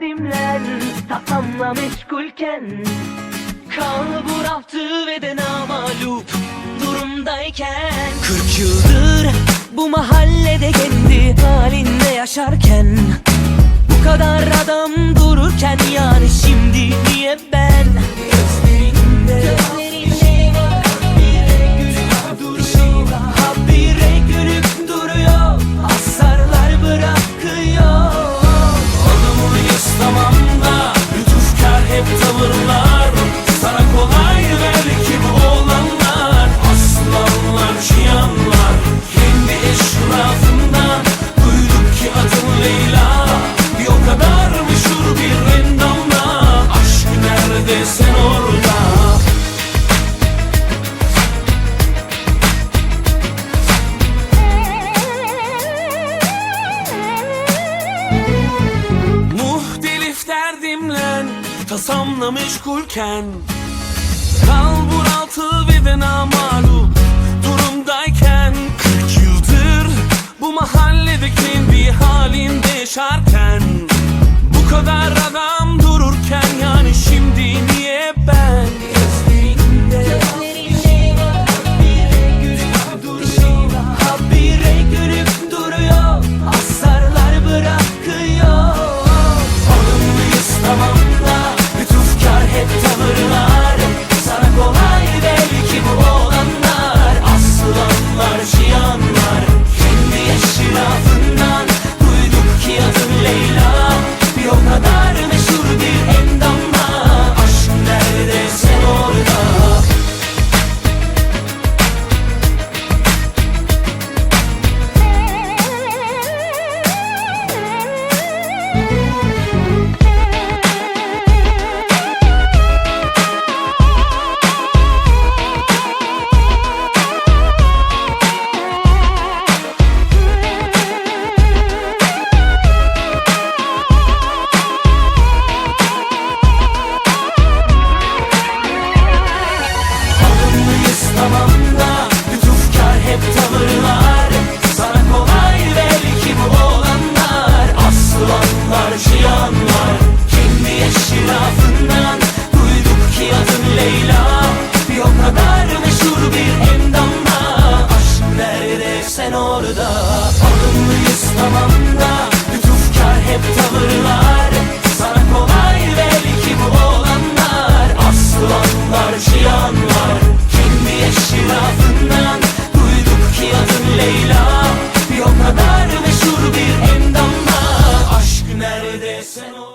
derdimle Tasamla meşgulken. Kalbur altı ve de namalup durumdayken. Kırk yıldır bu mahallede kendi halinde yaşarken. Bu kadar adam dururken yani şimdi niye ben Tasamla meşgulken Kalbur altı ve de namalup Sen